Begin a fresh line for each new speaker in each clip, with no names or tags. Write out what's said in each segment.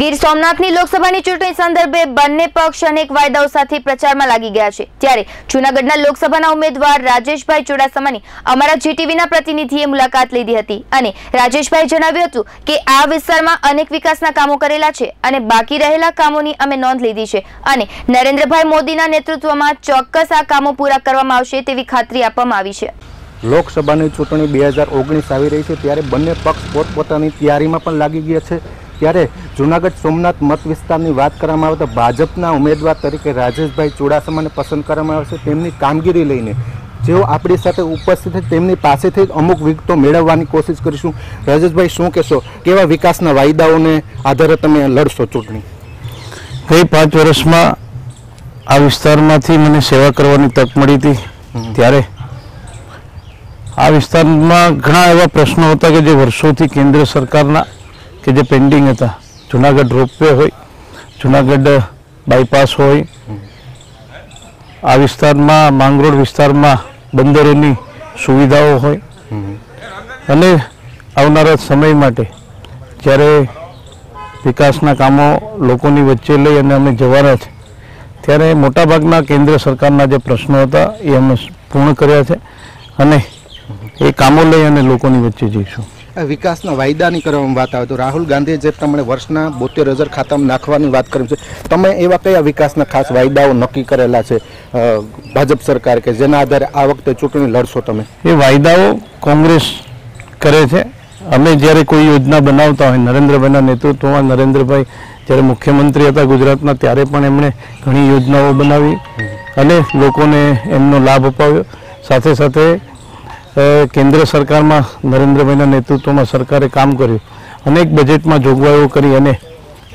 ગીર સોમનાથની લોકસભાની ચૂંટણી સંદર્ભે બંને પક્ષ અનેક વાયદાઓ સાથે પ્રચારમાં લાગી ગયા છે. ત્યારે જૂનાગઢના લોકસભાના ઉમેદવાર રાજેશભાઈ ચુડાસમાની અમારા જીટીવીના પ્રતિનિધિએ મુલાકાત લીધી હતી અને રાજેશભાઈ જણાવ્યું હતું કે આ વિસ્તારમાં અનેક વિકાસના કામો કરેલા છે અને બાકી રહેલા કામોની અમે નોંધ લીધી છે અને નરેન્દ્રભાઈ મોદીના નેતૃત્વમાં ચોક્કસ આ કામો પૂરા કરવામાં આવશે તેવી ખાતરી આપવામાં આવી છે.
લોકસભાની ચૂંટણી બે આવી રહી છે, ત્યારે બંને પક્ષ પોતપોતાની તૈયારીમાં પણ લાગી ગયા છે. ત્યારે જૂનાગઢ સોમનાથ મત વિસ્તારની વાત કરવામાં આવે તો ભાજપના ઉમેદવાર તરીકે રાજેશભાઈ ચુડાસમાને પસંદ કરવામાં આવે છે તેમની કામગીરી લઈને. જેઓ આપણી સાથે ઉપસ્થિત છે તેમની પાસેથી જ અમુક વિગતો મેળવવાની કોશિશ કરીશું. રાજેશભાઈ શું કહેશો? કેવા વિકાસના વાયદાઓને આધારે તમે લડશો ચૂંટણી?
ગઈ પાંચ વર્ષમાં આ વિસ્તારમાંથી મને સેવા કરવાની તક મળી હતી. ત્યારે આ વિસ્તારમાં ઘણા એવા પ્રશ્નો હતા કે જે વર્ષોથી કેન્દ્ર સરકારના કે જે પેન્ડિંગ હતા, જુનાગઢ રોપવે હોય, જુનાગઢ બાયપાસ હોય, આ વિસ્તારમાં, માંગરોળ વિસ્તારમાં બંદરોની સુવિધાઓ હોય. અને આવનારા સમય માટે જ્યારે વિકાસના કામો લોકોની વચ્ચે લઈ અને અમે જવાના છે, ત્યારે મોટાભાગના કેન્દ્ર સરકારના જે પ્રશ્નો હતા એ અમે પૂર્ણ કર્યા છે અને એ કામો લઈ અને લોકોની વચ્ચે જઈશું.
વિકાસના વાયદાની કરવામાં વાત આવે તો રાહુલ ગાંધીએ જે પ્રમાણે વર્ષના બોતેર હજાર ખાતામાં નાખવાની વાત કરી છે તમે એવા કયા વિકાસના ખાસ વાયદાઓ નક્કી કરેલા છે ભાજપ સરકાર કે જેના આધારે આ વખતે ચૂંટણી લડશો તમે?
એ વાયદાઓ કોંગ્રેસ કરે છે. અમે જ્યારે કોઈ યોજના બનાવતા હોય નરેન્દ્રભાઈના નેતૃત્વમાં નરેન્દ્રભાઈ જ્યારે મુખ્યમંત્રી હતા ગુજરાતના ત્યારે પણ એમણે ઘણી યોજનાઓ બનાવી અને લોકોને એમનો લાભ અપાવ્યો. સાથે સાથે કેન્દ્ર સરકારમાં નરેન્દ્રભાઈના નેતૃત્વમાં સરકારે કામ કર્યું. અનેક બજેટમાં જોગવાઈઓ કરી અને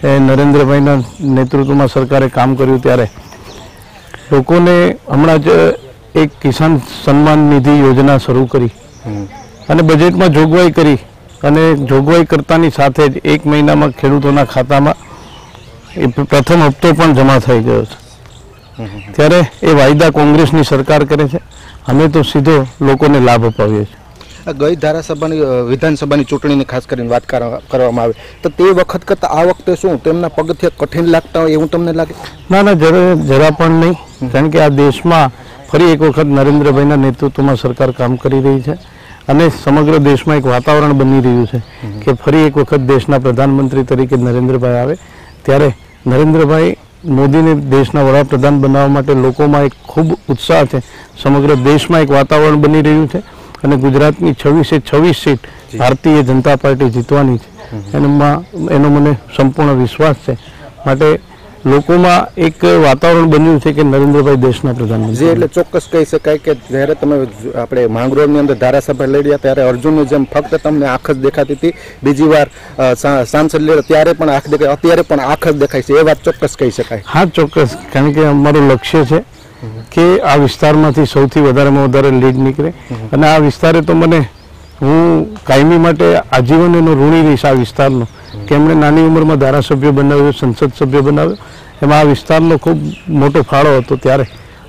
એ નરેન્દ્રભાઈના નેતૃત્વમાં સરકારે કામ કર્યું ત્યારે. લોકોને હમણાં જ એક કિસાન સન્માન નિધિ યોજના શરૂ કરી. અને બજેટમાં જોગવાઈ કરી અને જોગવાઈ કરતાની સાથે જ એક મહિનામાં ખેડૂતોના ખાતામાં એ પ્રથમ હપ્તો પણ જમા થઈ ગયો છે. ત્યારે એ વાયદા કોંગ્રેસની સરકાર કરે છે. અમે તો સીધો લોકોને લાભ અપાવીએ છીએ.
આ ગઈ ધારાસભાની વિધાનસભાની ચૂંટણીની ખાસ કરીને વાત કરવા- કરવામાં આવે. તો તે વખત કરતાં આ વખતે શું? તેમના પગથિયા કઠિન લાગતા હોય એવું તમને લાગે?
ના ના જરા જરા પણ નહીં. કારણ કે આ દેશમાં ફરી એક વખત નરેન્દ્રભાઈના નેતૃત્વમાં સરકાર કામ કરી રહી છે અને સમગ્ર દેશમાં એક વાતાવરણ બની રહ્યું છે કે ફરી એક વખત દેશના પ્રધાનમંત્રી તરીકે નરેન્દ્રભાઈ આવે. ત્યારે નરેન્દ્રભાઈ મોદીને દેશના વડાપ્રધાન બનાવવા માટે લોકોમાં એક ખૂબ ઉત્સાહ છે. સમગ્ર દેશમાં એક વાતાવરણ બની રહ્યું છે અને ગુજરાતની છવ્વીસે છવ્વીસ સીટ ભારતીય જનતા પાર્ટી જીતવાની છે. એમાં એનો મને સંપૂર્ણ વિશ્વાસ છે. માટે લોકોમાં એક વાતાવરણ બન્યું છે કે નરેન્દ્રભાઈ દેશના
જે
પ્રધાનમંત્રી
એટલે ચોક્કસ કહી શકાય કે જ્યારે તમે આપણે માંગરોળની અંદર ધારાસભા લડ્યા ત્યારે અર્જુનની જેમ ફક્ત તમને આંખ જ દેખાતી હતી. બીજી વાર સાંસદ લડ્યા ત્યારે પણ આંખ દેખાય અત્યારે પણ આંખ જ દેખાય છે. એ વાત ચોક્કસ કહી શકાય.
હા ચોક્કસ. કારણ કે અમારું લક્ષ્ય છે કે આ વિસ્તારમાંથી સૌથી વધારેમાં વધારે લીડ નીકળે. અને આ વિસ્તારે તો મને હું કાયમી માટે આજીવન એનો ઋણી રહીશ આ વિસ્તારનો. કે એમણે નાની ઉંમરમાં ધારાસભ્ય બનાવ્યો, સંસદ સભ્ય બનાવ્યો. એમાં આ વિસ્તારનો ખૂબ મોટો ફાળો હતો ત્યારે.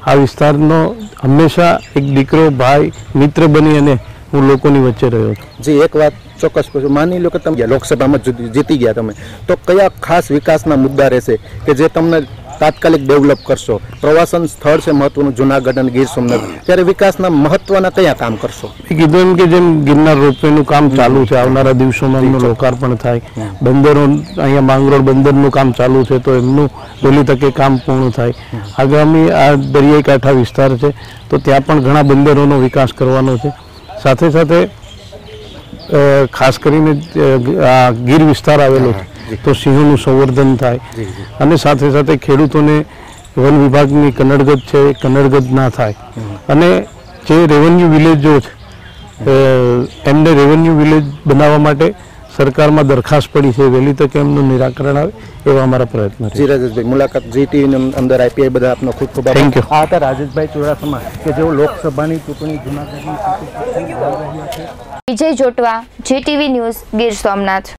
આ વિસ્તારનો હંમેશા એક દીકરો, ભાઈ, મિત્ર બની અને હું લોકોની વચ્ચે રહ્યો હતો.
જે, એક વાત ચોક્કસ પૂછું. માની લો કે તમે લોકસભામાં જીતી ગયા તમે. તો કયા ખાસ વિકાસના મુદ્દા રહેશે કે જે તમને તાત્કાલિક ડેવલપ કરશો. પ્રવાસન સ્થળ છે મહત્વનું જુનાગઢ અને ગીર સોમનાથ. ત્યારે વિકાસના મહત્વના કયા કામ કરશો?
કીધું એમ કે જેમ ગિરનાર રોપવેનું કામ ચાલુ છે આવનારા દિવસોમાં એમનું લોકાર્પણ થાય. બંદરો અહીંયા માંગરોળ બંદરનું કામ ચાલુ છે તો એમનું વહેલી તકે કામ પૂર્ણ થાય. આગામી આ દરિયાઈ કાંઠા વિસ્તાર છે તો ત્યાં પણ ઘણા બંદરોનો વિકાસ કરવાનો છે. સાથે સાથે ખાસ કરીને આ ગીર વિસ્તાર આવેલો છે. તો સિંહોનું સંવર્ધન થાય. અને સાથે સાથે ખેડૂતોને વન વિભાગની કન્નડગત છે એ કન્નડગત ના થાય. અને જે રેવન્યુ વિલેજો છે એમને રેવન્યુ વિલેજ બનાવવા માટે સરકારમાં દરખાસ્ત પડી છે. વહેલી તકે એમનું નિરાકરણ આવે એવા અમારા પ્રયત્ન છે.
જી રાજેશભાઈ મુલાકાત જી ટીવીની અંદર આઈપીઆઈ બધા આપનો ખૂબ ખૂબ
થેન્ક યુ
આ હતા રાજેશભાઈ ચુડાસમા કે જેઓ લોકસભાની ચૂંટણી જૂનાગઢની
વિજય જોટવા જીટીવી ન્યૂઝ ગીર સોમનાથ.